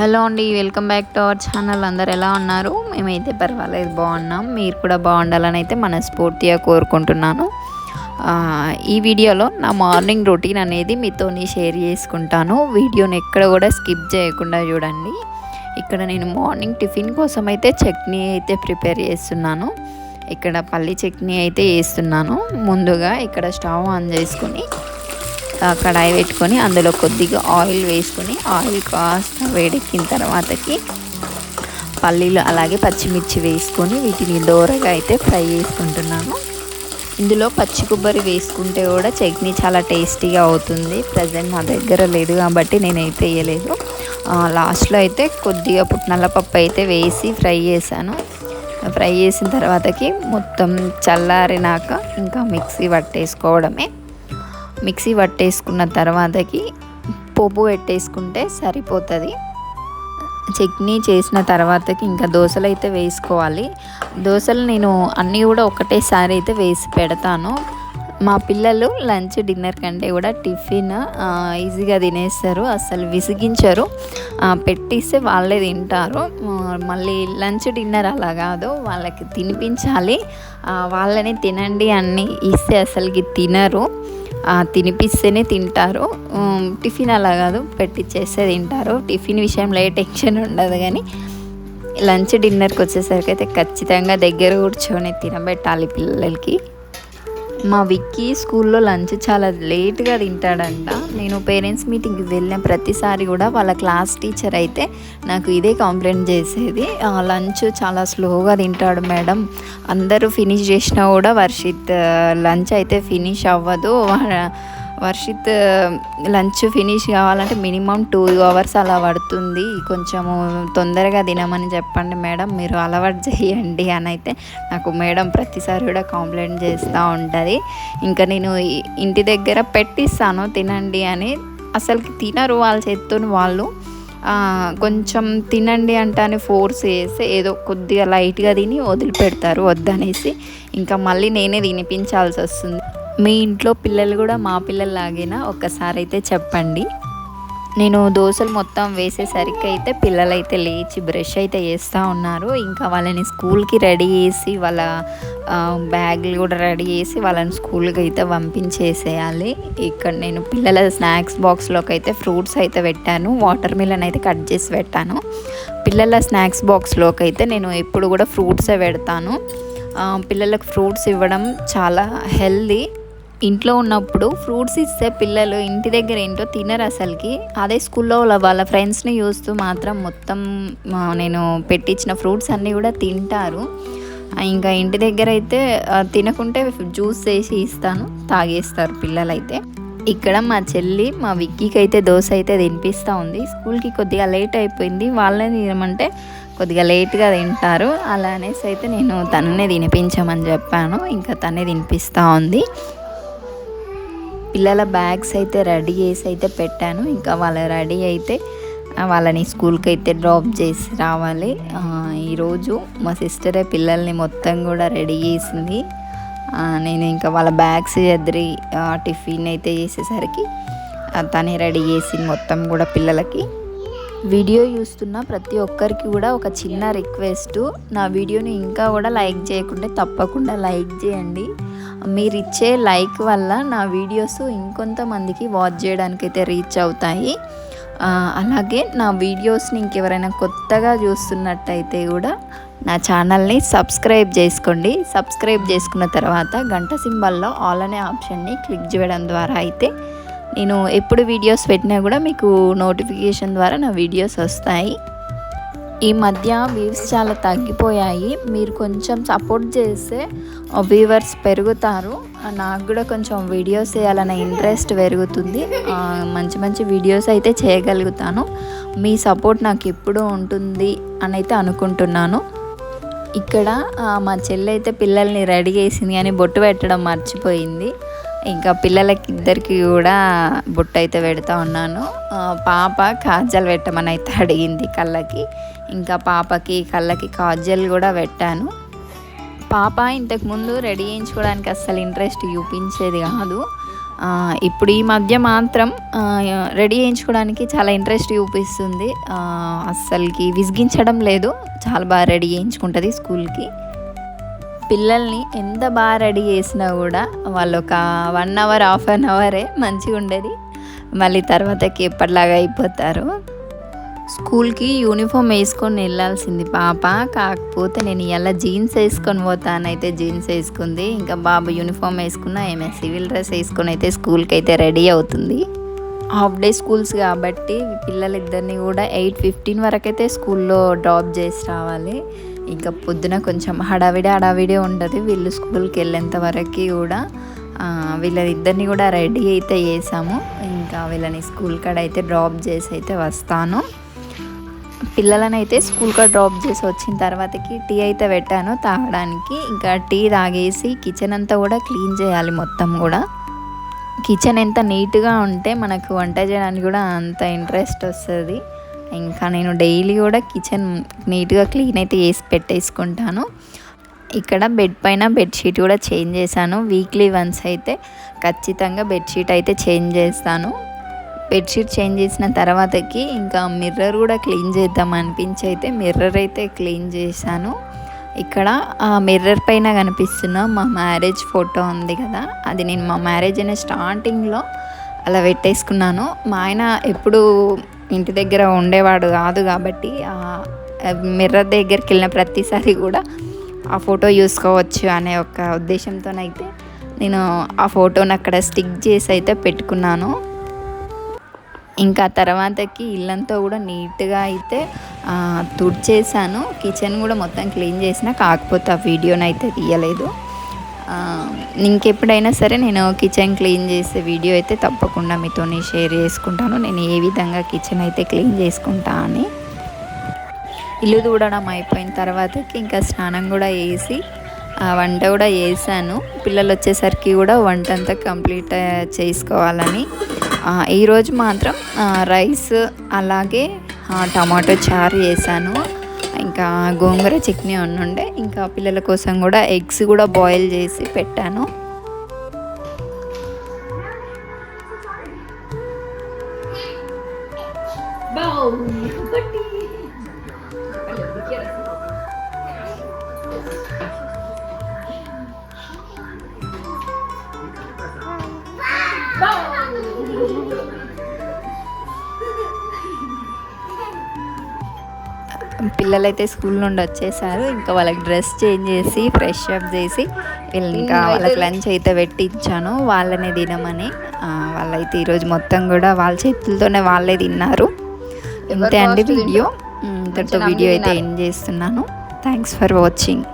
Hello అండి welcome back to our channel. అందరు ఎలా ఉన్నారు? మేమైతే పర్వాలేదు బాగున్నాం. మీరు కూడా బాగుండాలని అయితే మనస్ఫూర్తిగా కోరుకుంటున్నాను. ఈ వీడియోలో నా మార్నింగ్ రొటీన్ అనేది మీతోని షేర్ చేసుకుంటాను. వీడియోని ఎక్కడ కూడా స్కిప్ చేయకుండా చూడండి. ఇక్కడ నేను మార్నింగ్ టిఫిన్ కోసం అయితే చట్నీ అయితే ప్రిపేర్ చేస్తున్నాను. ఇక్కడ పల్లి చట్నీ అయితే వేస్తున్నాను ముందుగా ఇక్కడ స్టవ్ ఆన్ చేసుకుని కడాయి పెట్టుకొని అందులో కొద్దిగా ఆయిల్ వేసుకొని ఆయిల్ కాస్త వేడెక్కిన తర్వాతకి పల్లీలు అలాగే పచ్చిమిర్చి వేసుకొని వీటిని దోరగా అయితే ఫ్రై చేసుకుంటున్నాను. ఇందులో పచ్చి కొబ్బరి వేసుకుంటే కూడా చట్నీ చాలా టేస్టీగా అవుతుంది. ప్రజెంట్ మా దగ్గర లేదు కాబట్టి నేనైతే వేయలేదు. లాస్ట్లో అయితే కొద్దిగా పుట్నల్ల పప్పు అయితే వేసి ఫ్రై చేశాను. ఫ్రై చేసిన తర్వాతకి మొత్తం చల్లారినాక ఇంకా మిక్సీ పట్టేసుకోవడమే. మిక్సీ పట్టేసుకున్న తర్వాతకి పోపు పెట్టేసుకుంటే సరిపోతుంది. చట్నీ చేసిన తర్వాతకి ఇంకా దోశలు అయితే వేసుకోవాలి. దోశలు నేను అన్నీ కూడా ఒకటేసారి అయితే వేసి పెడతాను. మా పిల్లలు లంచ్ డిన్నర్ కంటే కూడా టిఫిన్ ఈజీగా తినేస్తారు. అసలు విసిగించరు. పెట్టిస్తే వాళ్ళే తింటారు. మళ్ళీ లంచ్ డిన్నర్ అలా కాదు. వాళ్ళకి తినిపించాలి. వాళ్ళని తినండి అన్నీ ఇస్తే అసలుకి తినరు. తినిపిస్తేనే తింటారు. టిఫిన్ అలా కాదు పెట్టిచ్చేస్తే తింటారు. టిఫిన్ విషయంలో ఏ టెన్షన్ ఉండదు కానీ లంచ్ డిన్నర్కి వచ్చేసరికి అయితే ఖచ్చితంగా దగ్గర కూర్చొని తినబెట్టాలి పిల్లలకి. మా విక్కీ స్కూల్లో లంచ్ చాలా లేట్గా తింటాడంట. నేను పేరెంట్స్ మీటింగ్కి వెళ్ళిన ప్రతిసారి కూడా వాళ్ళ క్లాస్ టీచర్ అయితే నాకు ఇదే కంప్లైంట్ చేసేది. "ఆ, లంచ్ చాలా స్లోగా తింటాడు మేడం. అందరూ ఫినిష్ చేసినా కూడా వర్షిత్ లంచ్ అయితే ఫినిష్ అవ్వదు. వర్షిత్ లంచ్ ఫినిష్ కావాలంటే మినిమం టూ అవర్స్ అలా పడుతుంది. కొంచెము తొందరగా తినమని చెప్పండి మేడం. మీరు అలవాటు చేయండి అని అయితే నాకు మేడం ప్రతిసారి కూడా కంప్లైంట్ చేస్తూ ఉంటుంది. ఇంకా నేను ఇంటి దగ్గర పెట్టిస్తాను తినండి అని. అసలుకి తినరు వాళ్ళ చేత్తో వాళ్ళు. కొంచెం తినండి అంటానే ఫోర్స్ చేస్తే ఏదో కొద్దిగా లైట్గా తిని వదిలిపెడతారు వద్దనేసి. ఇంకా మళ్ళీ నేనే తినిపించాల్సి వస్తుంది. మీ ఇంట్లో పిల్లలు కూడా మా పిల్లల్లాగేనా? ఒక్కసారి అయితే చెప్పండి. నేను దోశలు మొత్తం వేసేసరికి అయితే పిల్లలైతే లేచి బ్రష్ అయితే చేస్తూ ఉన్నారు. ఇంకా వాళ్ళని స్కూల్కి రెడీ చేసి వాళ్ళ బ్యాగ్లు బ్యాగులు కూడా రెడీ చేసి వాళ్ళని స్కూల్కి అయితే పంపించేసేయాలి. ఇక్కడ నేను పిల్లల స్నాక్స్ బాక్స్లోకి అయితే ఫ్రూట్స్ అయితే పెట్టాను. వాటర్ మిలన్ అయితే కట్ చేసి పెట్టాను. పిల్లల స్నాక్స్ బాక్స్లోకి అయితే నేను ఎప్పుడు కూడా ఫ్రూట్సే పెడతాను. పిల్లలకు ఫ్రూట్స్ ఇవ్వడం చాలా హెల్దీ. ఇంట్లో ఉన్నప్పుడు ఫ్రూట్స్ ఇస్తే పిల్లలు ఇంటి దగ్గర ఏంటో తినరు అసలుకి. అదే స్కూల్లో వాళ్ళ- వాళ్ళ ఫ్రెండ్స్ని చూస్తూ మాత్రం మొత్తం నేను పెట్టించిన ఫ్రూట్స్ అన్నీ కూడా తింటారు. ఇంకా ఇంటి దగ్గర అయితే తినకుంటే జ్యూస్ వేసి ఇస్తాను తాగేస్తారు పిల్లలైతే. ఇక్కడ మా చెల్లి మా విక్కీకి అయితే దోశ అయితే తినిపిస్తూ ఉంది. స్కూల్కి కొద్దిగా లేట్ అయిపోయింది. వాళ్ళని తినమంటే కొద్దిగా లేట్గా తింటారు. అలా అనేసి అయితే నేను తననే తినిపించమని చెప్పాను. ఇంకా తనే తినిపిస్తూ ఉంది. పిల్లల బ్యాగ్స్ అయితే రెడీ చేసి అయితే పెట్టాను. ఇంకా వాళ్ళ రెడీ అయితే వాళ్ళని స్కూల్కి అయితే డ్రాప్ చేసి రావాలి. ఈరోజు మా సిస్టరే పిల్లల్ని మొత్తం కూడా రెడీ చేసింది. నేను ఇంకా వాళ్ళ బ్యాగ్స్ ఎదిరి టిఫిన్ అయితే చేసేసరికి తనే రెడీ చేసింది మొత్తం కూడా పిల్లలకి. వీడియో చూస్తున్న ప్రతి ఒక్కరికి కూడా ఒక చిన్న రిక్వెస్ట్. నా వీడియోని ఇంకా కూడా లైక్ చేయకుంటే తప్పకుండా లైక్ చేయండి. మీరు ఇచ్చే లైక్ వల్ల నా వీడియోస్ ఇంకొంతమందికి వాచ్ చేయడానికి అయితే రీచ్ అవుతాయి. అలాగే నా వీడియోస్ని ఇంకెవరైనా కొత్తగా చూస్తున్నట్టయితే కూడా నా ఛానల్ని సబ్స్క్రైబ్ చేసుకోండి. సబ్స్క్రైబ్ చేసుకున్న తర్వాత గంట సింబల్లో ఆల్ అనే ఆప్షన్ని క్లిక్ చేయడం ద్వారా అయితే నేను ఎప్పుడు వీడియోస్ పెట్టినా కూడా మీకు నోటిఫికేషన్ ద్వారా నా వీడియోస్ వస్తాయి. ఈ మధ్య వ్యూస్ చాలా తగ్గిపోయాయి. మీరు కొంచెం సపోర్ట్ చేస్తే వ్యూవర్స్ పెరుగుతారు. నాకు కూడా కొంచెం వీడియోస్ చేయాలనే ఇంట్రెస్ట్ పెరుగుతుంది. మంచి మంచి వీడియోస్ అయితే చేయగలుగుతాను. మీ సపోర్ట్ నాకు ఎప్పుడూ ఉంటుంది అని అయితే అనుకుంటున్నాను. ఇక్కడ మా చెల్లి అయితే పిల్లల్ని రెడీ చేసింది కానీ బొట్టు పెట్టడం మర్చిపోయింది. ఇంకా పిల్లలకి ఇద్దరికి కూడా బొట్టు అయితే పెడతా ఉన్నాను. పాప కాజల్ పెట్టమని అయితే అడిగింది కళ్ళకి. ఇంకా పాపకి కళ్ళకి కాజల్ కూడా పెట్టాను. పాప ఇంతకుముందు రెడీ చేయించుకోవడానికి అస్సలు ఇంట్రెస్ట్ చూపించేది కాదు. ఇప్పుడు ఈ మధ్య మాత్రం రెడీ చేయించుకోవడానికి చాలా ఇంట్రెస్ట్ చూపిస్తుంది. అస్సలకి విసిగించడం లేదు. చాలా బాగా రెడీ చేయించుకుంటుంది స్కూల్కి. పిల్లల్ని ఎంత బాగా రెడీ చేసినా కూడా వాళ్ళు ఒక వన్ అవర్ హాఫ్ అన్ అవరే మంచిగా ఉండేది. మళ్ళీ తర్వాతకి ఎప్పటిలాగా అయిపోతారు. స్కూల్కి యూనిఫామ్ వేసుకొని వెళ్ళాల్సింది పాప. కాకపోతే నేను ఇలా జీన్స్ వేసుకొని పోతానైతే జీన్స్ వేసుకుంది. ఇంకా బాబు యూనిఫామ్ వేసుకున్న ఏమే సివిల్ డ్రెస్ వేసుకొని అయితే స్కూల్కి అయితే రెడీ అవుతుంది. హాఫ్ డే స్కూల్స్ కాబట్టి పిల్లలిద్దరిని కూడా ఎయిట్ ఫిఫ్టీన్ వరకు అయితే స్కూల్లో డ్రాప్ చేసి రావాలి. ఇంకా పొద్దున కొంచెం హడావిడి హడావిడి ఉంటుంది వీళ్ళు స్కూల్కి వెళ్ళేంత వరకు కూడా వీళ్ళిద్దరిని కూడా రెడీ అయితే చేసాము. ఇంకా వీళ్ళని స్కూల్ కాడ అయితే డ్రాప్ చేసి అయితే వస్తాను. పిల్లలని అయితే స్కూల్ కాడ డ్రాప్ చేసి వచ్చిన తర్వాతకి టీ అయితే పెట్టాను తాగడానికి. ఇంకా టీ తాగేసి కిచెన్ అంతా కూడా క్లీన్ చేయాలి మొత్తం కూడా. కిచెన్ ఎంత నీట్గా ఉంటే మనకు వంట చేయడానికి కూడా అంత ఇంట్రెస్ట్ వస్తుంది. ఇంకా నేను డైలీ కూడా కిచెన్ నీట్గా క్లీన్ అయితే చేసి పెట్టేసుకుంటాను. ఇక్కడ బెడ్ పైన బెడ్షీట్ కూడా చేంజ్ చేశాను. వీక్లీ వన్స్ అయితే ఖచ్చితంగా బెడ్షీట్ అయితే చేంజ్ చేస్తాను. బెడ్షీట్ చేంజ్ చేసిన తర్వాతకి ఇంకా మిర్రర్ కూడా క్లీన్ చేద్దాం అనిపించి అయితే మిర్రర్ అయితే క్లీన్ చేశాను. ఇక్కడ ఆ మిర్రర్ పైన కనిపిస్తున్న మా మ్యారేజ్ ఫోటో ఉంది కదా అది నేను మా మ్యారేజ్ అనే స్టార్టింగ్లో అలా పెట్టేసుకున్నాను. మా ఆయన ఎప్పుడు ఇంటి దగ్గర ఉండేవాడు కాదు కాబట్టి ఆ మిర్రర్ దగ్గరికి వెళ్ళిన ప్రతిసారి కూడా ఆ ఫోటో చూసుకోవచ్చు అనే ఒక ఉద్దేశంతోనైతే నేను ఆ ఫోటోని అక్కడ స్టిక్ చేసి అయితే పెట్టుకున్నాను. ఇంకా తర్వాతకి ఇల్లంతా కూడా నీట్గా అయితే తుడిచేసాను కిచెన్ కూడా మొత్తం క్లీన్ చేసిన కాకపోతే ఆ వీడియోని అయితే తీయలేదు. ఇంకెప్పుడైనా సరే నేను కిచెన్ క్లీన్ చేసే వీడియో అయితే తప్పకుండా మీతో షేర్ చేసుకుంటాను. నేను ఏ విధంగా కిచెన్ అయితే క్లీన్ చేసుకుంటా అని. ఇల్లు దూడడం అయిపోయిన తర్వాతకి ఇంకా స్నానం కూడా వేసి వంట కూడా చేశాను. పిల్లలు వచ్చేసరికి కూడా వంట అంతా కంప్లీట్ చేసుకోవాలని. ఈరోజు మాత్రం రైస్ అలాగే టమాటో చారు చేశాను. ఇంకా గోంగూర చట్నీ ఉండే ఇంకా పిల్లల కోసం కూడా ఎగ్స్ కూడా బాయిల్ చేసి పెట్టాను. పిల్లలైతే స్కూల్ నుండి వచ్చేసారు. ఇంకా వాళ్ళకి డ్రెస్ చేంజ్ చేసి ఫ్రెష్ అప్ చేసి వీళ్ళు ఇంకా వాళ్ళకి లంచ్ అయితే పెట్టించాను. వాళ్ళనే తినమని. వాళ్ళైతే ఈరోజు మొత్తం కూడా వాళ్ళ చేతులతోనే వాళ్ళే తిన్నారు. ఇంతే అండి వీడియో. ఇంతటితో వీడియో అయితే ఎండ్ చేస్తున్నాను. Thanks for watching